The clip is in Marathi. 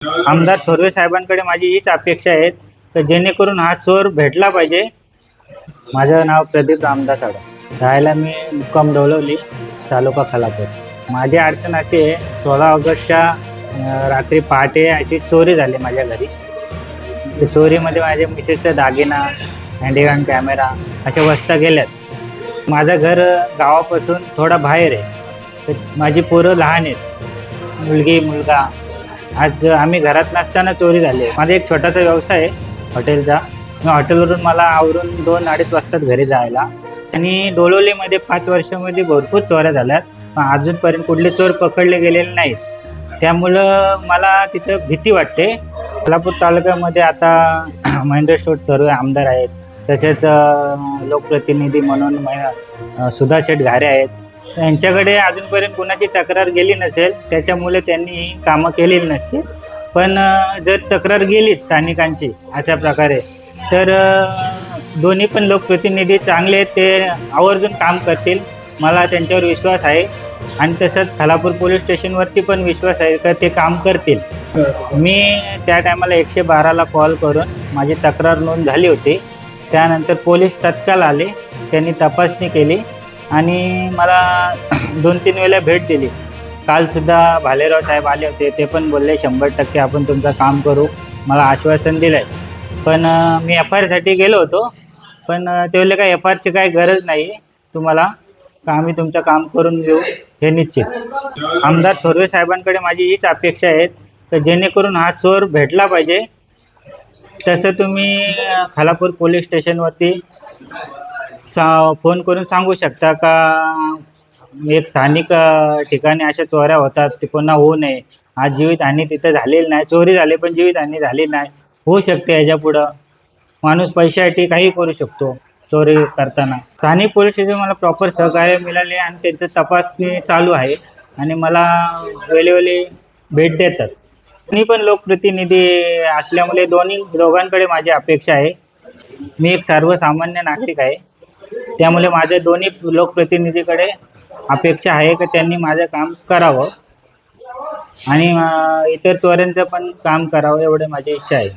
आमदार थोरवे साहेबांकडे माझी हीच अपेक्षा आहे. तर जेणेकरून हा चोर भेटला पाहिजे. माझं नाव प्रदीप रामदास साडा राहायला मी मुक्काम डोलवली तालुका खालापूर. माझी अडचण अशी आहे सोळा ऑगस्टच्या रात्री पहाटे अशी चोरी झाली माझ्या घरी. त्या चोरीमध्ये माझ्या मिसेसचा दागिना हँडीगॅन कॅमेरा अशा वस्ता गेल्यात. माझं घर गावापासून थोडा बाहेर आहे. तर माझी पोरं लहान आहेत. मुलगी मुलगा आज आम्ही घरात नसताना चोरी झाली आहे. माझा एक छोटासा व्यवसाय आहे हॉटेलचा. मी हॉटेलवरून मला आवरून दोन अडीच वाजतात घरी जायला. आणि डोलोलीमध्ये पाच वर्षामध्ये भरपूर चोऱ्या झाल्यात. पण अजूनपर्यंत कुठले चोर पकडले गेलेले नाहीत. त्यामुळं मला तिथं भीती वाटते. कोल्हापूर तालुक्यामध्ये आता महेंद्र शेठ थोरवे आमदार आहेत. तसेच लोकप्रतिनिधी म्हणून सुधा शेठ घारे आहेत. यांच्याकडे अजूनपर्यंत कोणाची तक्रार गेली नसेल त्याच्यामुळे त्यांनी कामं केलेली नसतील. पण जर तक्रार गेली स्थानिकांची अशा प्रकारे तर दोन्ही पण लोकप्रतिनिधी चांगले आहेत ते आवर्जून काम करतील. मला त्यांच्यावर विश्वास आहे. आणि तसंच खालापूर पोलीस स्टेशनवरती पण विश्वास आहे का ते काम करतील. मी त्या टायमाला एकशे बाराला कॉल करून माझी तक्रार नोंद झाली होती. त्यानंतर पोलीस तत्काळ आले त्यांनी तपासणी केली. आणि मला दोन तीन वेळेला भेट दिली. कालसुद्धा भालेराव साहेब आले होते ते पण बोलले शंभर टक्के आपण तुमचं काम करू. मला आश्वासन दिलं आहे पण मी एफ आय आरसाठी गेलो होतो. पण अं, ते बोलले काय एफ आरची काही गरज नाही तुम्हाला. का आम्ही तुमचं काम करून देऊ. हे निश्चित. आमदार थोरवे साहेबांकडे माझी हीच अपेक्षा आहे. तर जेणेकरून हा चोर भेटला पाहिजे. तसं तुम्ही खालापूर पोलीस स्टेशनवरती सा फोन करून सांगू शकता का? एक स्थानिक ठिकाणी अशा चोऱ्या होतात ते पुन्हा होऊ नये. आज जीवितहानी तिथं झालेली नाही. चोरी झाली पण जीवितहानी झाली नाही. होऊ शकते याच्या पुढं. माणूस पैशासाठी काही करू शकतो चोरी करताना. स्थानिक पोलीस स्टेशन मला प्रॉपर सहकार्य मिळाले आणि त्यांचं तपासणी चालू आहे. आणि मला वेळोवेळी भेट देतात. मी पण लोकप्रतिनिधी असल्यामुळे दोन्ही दोघांकडे माझी अपेक्षा आहे. मी एक सर्वसामान्य नागरिक आहे. त्यामुळे माझ्या दोन्ही लोकप्रतिनिधीकडे अपेक्षा आहे की त्यांनी माझं काम करावं. आणि इतर त्वरेंचं पण काम करावं एवढी माझी इच्छा आहे.